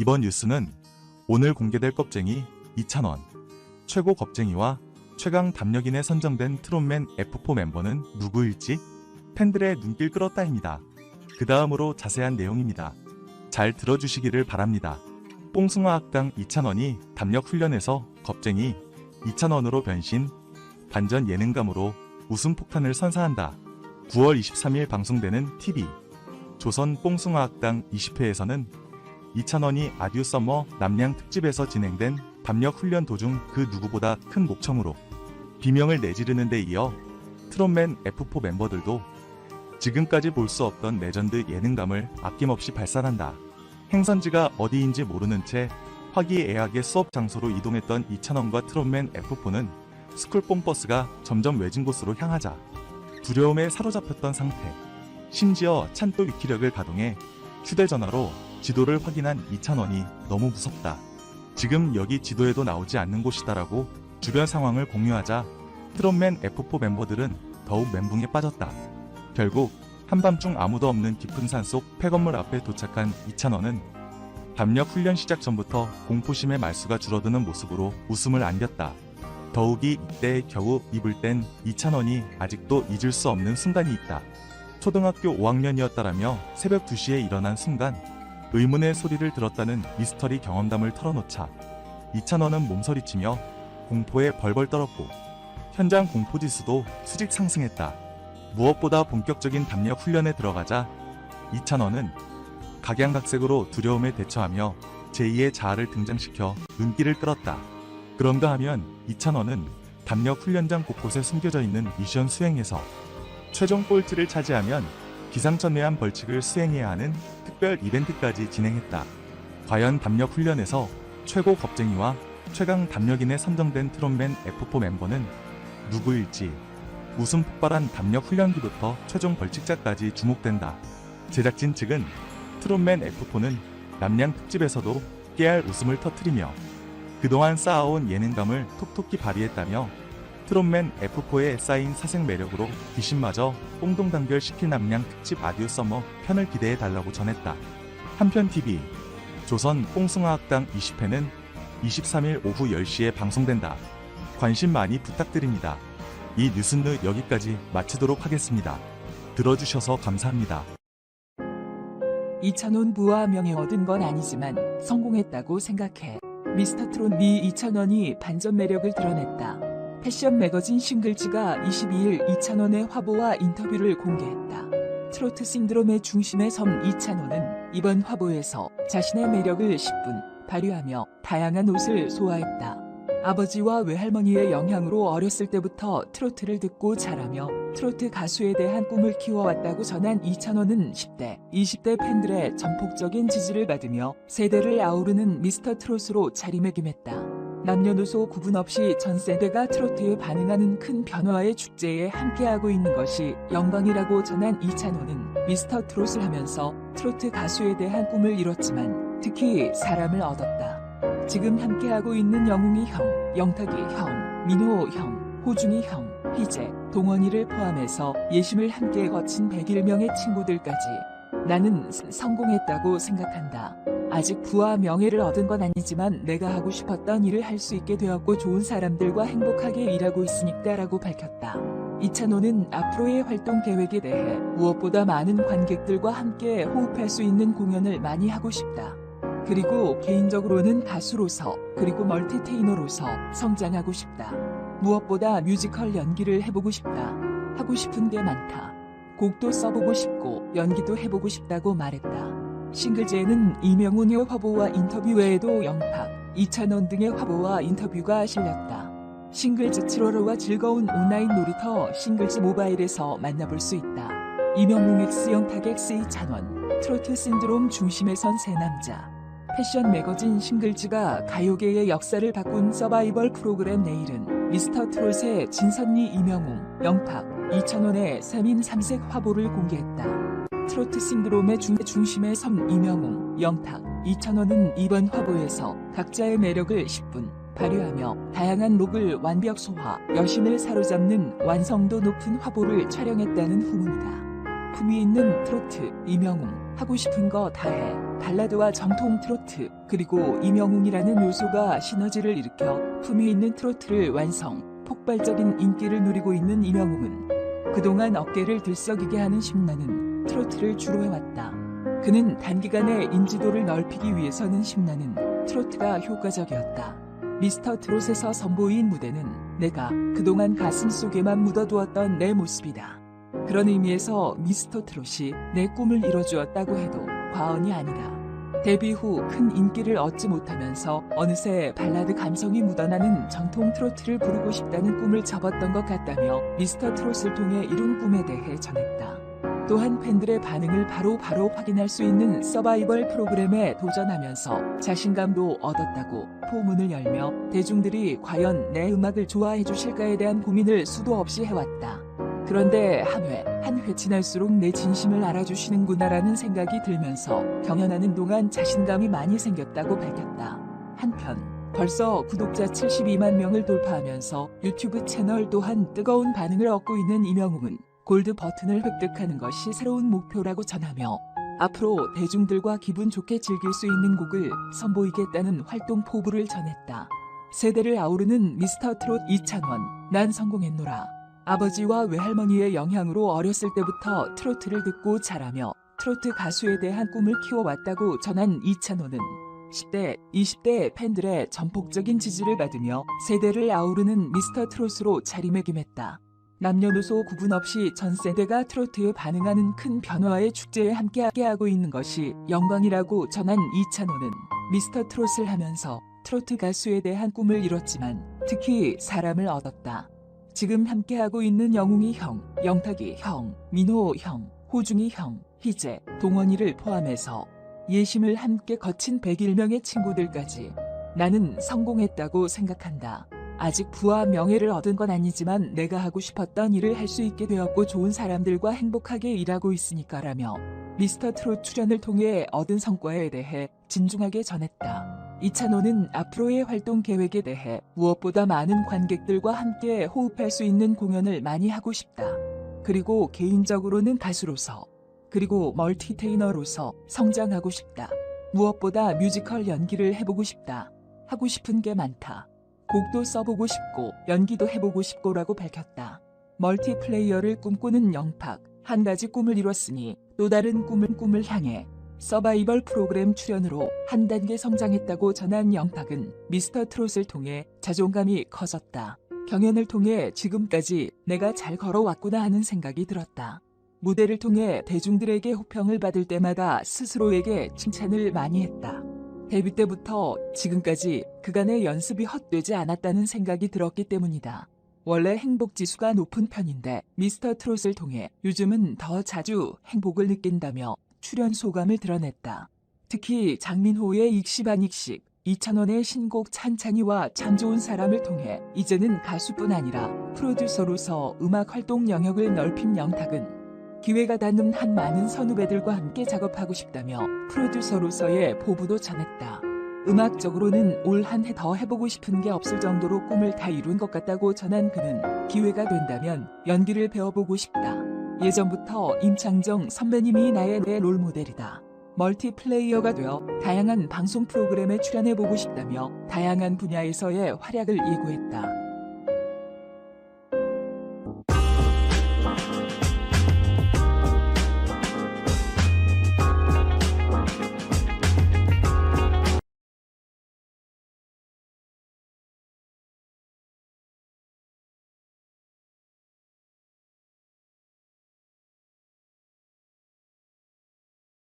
이번 뉴스는 오늘 공개될 겁쟁이 2,000원, 최고 겁쟁이와 최강 담력인에 선정된 트롯맨 F4 멤버는 누구일지 팬들의 눈길 끌었다입니다. 그 다음으로 자세한 내용입니다. 잘 들어주시기를 바랍니다. 뽕숭아 학당 2,000원이 담력 훈련에서 겁쟁이 2,000원으로 변신, 반전 예능감으로 웃음 폭탄을 선사한다. 9월 23일 방송되는 TV 조선 뽕숭아 학당 20회에서는 2,000원이 아듀 서머 남양 특집에서 진행된 담력 훈련 도중 그 누구보다 큰 목청으로 비명을 내지르는 데 이어 트롯맨 F4 멤버들도 지금까지 볼 수 없던 레전드 예능감을 아낌없이 발산한다. 행선지가 어디인지 모르는 채 화기애애하게 수업 장소로 이동했던 2,000원과 트롯맨 F4는 스쿨뽕 버스가 점점 외진 곳으로 향하자 두려움에 사로잡혔던 상태. 심지어 찬또 위키력을 가동해 휴대전화로 지도를 확인한 2,000원이 너무 무섭다. 지금 여기 지도에도 나오지 않는 곳이다라고 주변 상황을 공유하자 트롯맨 F4 멤버들은 더욱 멘붕에 빠졌다. 결국 한밤중 아무도 없는 깊은 산속 폐건물 앞에 도착한 2,000원은 담력 훈련 시작 전부터 공포심의 말수가 줄어드는 모습으로 웃음을 안겼다. 더욱이 이때 겨우 입을 땐 2,000원이 아직도 잊을 수 없는 순간이 있다. 초등학교 5학년이었다라며 새벽 2시에 일어난 순간 의문의 소리를 들었다는 미스터리 경험담을 털어놓자 2,000원은 몸서리치며 공포에 벌벌 떨었고 현장 공포지수도 수직 상승했다. 무엇보다 본격적인 담력 훈련에 들어가자 2,000원은 각양각색으로 두려움에 대처하며 제2의 자아를 등장시켜 눈길을 끌었다. 그런가 하면 2,000원은 담력 훈련장 곳곳에 숨겨져 있는 미션 수행에서 최종 꼴찌를 차지하면 기상천외한 벌칙을 수행해야 하는 특별 이벤트까지 진행했다. 과연 담력 훈련에서 최고 겁쟁이와 최강 담력인에 선정된 트롯맨 F4 멤버는 누구일지 웃음 폭발한 담력 훈련기부터 최종 벌칙자까지 주목된다. 제작진 측은 트롯맨 F4는 남양 특집에서도 깨알 웃음을 터뜨리며 그동안 쌓아온 예능감을 톡톡히 발휘했다며 트롯맨 F4에 쌓인 사생 매력으로 귀신마저 뽕동단결시킬 남양 특집 아디오 서머 편을 기대해 달라고 전했다. 한편 TV 조선 뽕숭아 학당 20회는 23일 오후 10시에 방송된다. 관심 많이 부탁드립니다. 이 뉴스는 여기까지 마치도록 하겠습니다. 들어주셔서 감사합니다. 이찬원 부와 명예 얻은 건 아니지만 성공했다고 생각해. 미스터 트롯 미 이찬원이 반전 매력을 드러냈다. 패션 매거진 싱글즈가 22일 이찬원의 화보와 인터뷰를 공개했다. 트로트 신드롬의 중심에 선 이찬원은 이번 화보에서 자신의 매력을 10분 발휘하며 다양한 옷을 소화했다. 아버지와 외할머니의 영향으로 어렸을 때부터 트로트를 듣고 자라며 트로트 가수에 대한 꿈을 키워왔다고 전한 이찬원은 10대, 20대 팬들의 전폭적인 지지를 받으며 세대를 아우르는 미스터 트롯으로 자리매김했다. 남녀노소 구분 없이 전 세대가 트로트에 반응하는 큰 변화의 축제에 함께하고 있는 것이 영광이라고 전한 이찬호는 미스터 트롯을 하면서 트로트 가수에 대한 꿈을 이뤘지만 특히 사람을 얻었다. 지금 함께하고 있는 영웅이 형, 영탁이 형, 민호 형, 호중이 형, 희재, 동원이를 포함해서 예심을 함께 거친 101명의 친구들까지 나는 스- 성공했다고 생각한다. 아직 부와 명예를 얻은 건 아니지만 내가 하고 싶었던 일을 할 수 있게 되었고 좋은 사람들과 행복하게 일하고 있으니까 라고 밝혔다. 이찬호는 앞으로의 활동 계획에 대해 무엇보다 많은 관객들과 함께 호흡할 수 있는 공연을 많이 하고 싶다. 그리고 개인적으로는 가수로서 그리고 멀티테이너로서 성장하고 싶다. 무엇보다 뮤지컬 연기를 해보고 싶다. 하고 싶은 게 많다. 곡도 써보고 싶고 연기도 해보고 싶다고 말했다. 싱글즈에는 이명훈의 화보와 인터뷰 외에도 영탁, 이찬원 등의 화보와 인터뷰가 실렸다. 싱글즈 7월호와 즐거운 온라인 놀이터 싱글즈 모바일에서 만나볼 수 있다. 이명웅 X 영탁 X 이찬원, 트로트 신드롬 중심에 선 세 남자. 패션 매거진 싱글즈가 가요계의 역사를 바꾼 서바이벌 프로그램 내일은 미스터 트롯의 진선미 이명웅, 영탁, 이찬원의 3인 3색 화보를 공개했다. 트로트 신드롬의 중, 중심에 선 이명웅, 영탁, 이찬원은 이번 화보에서 각자의 매력을 10분 발휘하며 다양한 록을 완벽 소화, 여신을 사로잡는 완성도 높은 화보를 촬영했다는 후문이다. 품위 있는 트로트 이명웅, 하고 싶은 거 다 해. 발라드와 정통 트로트, 그리고 임영웅이라는 요소가 시너지를 일으켜 품위 있는 트로트를 완성, 폭발적인 인기를 누리고 있는 임영웅은 그동안 어깨를 들썩이게 하는 심나는 트로트를 주로 해왔다. 그는 단기간에 인지도를 넓히기 위해서는 심나는 트로트가 효과적이었다. 미스터 트롯에서 선보인 무대는 내가 그동안 가슴 속에만 묻어두었던 내 모습이다. 그런 의미에서 미스터 트롯이 내 꿈을 이뤄주었다고 해도 과언이 아니다. 데뷔 후 큰 인기를 얻지 못하면서 어느새 발라드 감성이 묻어나는 정통 트로트를 부르고 싶다는 꿈을 접었던 것 같다며 미스터 트롯을 통해 이룬 꿈에 대해 전했다. 또한 팬들의 반응을 바로 바로 확인할 수 있는 서바이벌 프로그램에 도전하면서 자신감도 얻었다고 포문을 열며 대중들이 과연 내 음악을 좋아해 주실까에 대한 고민을 수도 없이 해왔다. 그런데 한 회, 한 회 지날수록 내 진심을 알아주시는구나라는 생각이 들면서 경연하는 동안 자신감이 많이 생겼다고 밝혔다. 한편, 벌써 구독자 72만 명을 돌파하면서 유튜브 채널 또한 뜨거운 반응을 얻고 있는 이명웅은 골드 버튼을 획득하는 것이 새로운 목표라고 전하며 앞으로 대중들과 기분 좋게 즐길 수 있는 곡을 선보이겠다는 활동 포부를 전했다. 세대를 아우르는 미스터 트롯 이찬원, 난 성공했노라. 아버지와 외할머니의 영향으로 어렸을 때부터 트로트를 듣고 자라며 트로트 가수에 대한 꿈을 키워왔다고 전한 이찬원은 10대, 20대 팬들의 전폭적인 지지를 받으며 세대를 아우르는 미스터 트롯으로 자리매김했다. 남녀노소 구분 없이 전 세대가 트로트에 반응하는 큰 변화의 축제에 함께하게 하고 있는 것이 영광이라고 전한 이찬호는 미스터 트롯을 하면서 트로트 가수에 대한 꿈을 이뤘지만 특히 사람을 얻었다. 지금 함께하고 있는 영웅이 형, 영탁이 형, 민호 형, 호중이 형, 희재, 동원이를 포함해서 예심을 함께 거친 101명의 친구들까지 나는 성공했다고 생각한다. 아직 부와 명예를 얻은 건 아니지만 내가 하고 싶었던 일을 할 수 있게 되었고 좋은 사람들과 행복하게 일하고 있으니까라며 미스터 트롯 출연을 통해 얻은 성과에 대해 진중하게 전했다. 이찬호는 앞으로의 활동 계획에 대해 무엇보다 많은 관객들과 함께 호흡할 수 있는 공연을 많이 하고 싶다. 그리고 개인적으로는 가수로서 그리고 멀티테이너로서 성장하고 싶다. 무엇보다 뮤지컬 연기를 해보고 싶다. 하고 싶은 게 많다. 곡도 써보고 싶고 연기도 해보고 싶고라고 밝혔다. 멀티플레이어를 꿈꾸는 영팍 한 가지 꿈을 이뤘으니 또 다른 꿈은 꿈을 향해 서바이벌 프로그램 출연으로 한 단계 성장했다고 전한 영탁은 미스터 트롯을 통해 자존감이 커졌다. 경연을 통해 지금까지 내가 잘 걸어왔구나 하는 생각이 들었다. 무대를 통해 대중들에게 호평을 받을 때마다 스스로에게 칭찬을 많이 했다. 데뷔 때부터 지금까지 그간의 연습이 헛되지 않았다는 생각이 들었기 때문이다. 원래 행복 지수가 높은 편인데 미스터 트롯을 통해 요즘은 더 자주 행복을 느낀다며 출연 소감을 드러냈다. 특히 장민호의 익시반익식, 이찬원의 신곡 찬찬이와 참 좋은 사람을 통해 이제는 가수뿐 아니라 프로듀서로서 음악 활동 영역을 넓힌 영탁은 기회가 닿는 한 많은 선후배들과 함께 작업하고 싶다며 프로듀서로서의 포부도 전했다. 음악적으로는 올 한 해 더 해보고 싶은 게 없을 정도로 꿈을 다 이룬 것 같다고 전한 그는 기회가 된다면 연기를 배워보고 싶다. 예전부터 임창정 선배님이 나의 내 롤모델이다. 멀티플레이어가 되어 다양한 방송 프로그램에 출연해보고 싶다며 다양한 분야에서의 활약을 예고했다.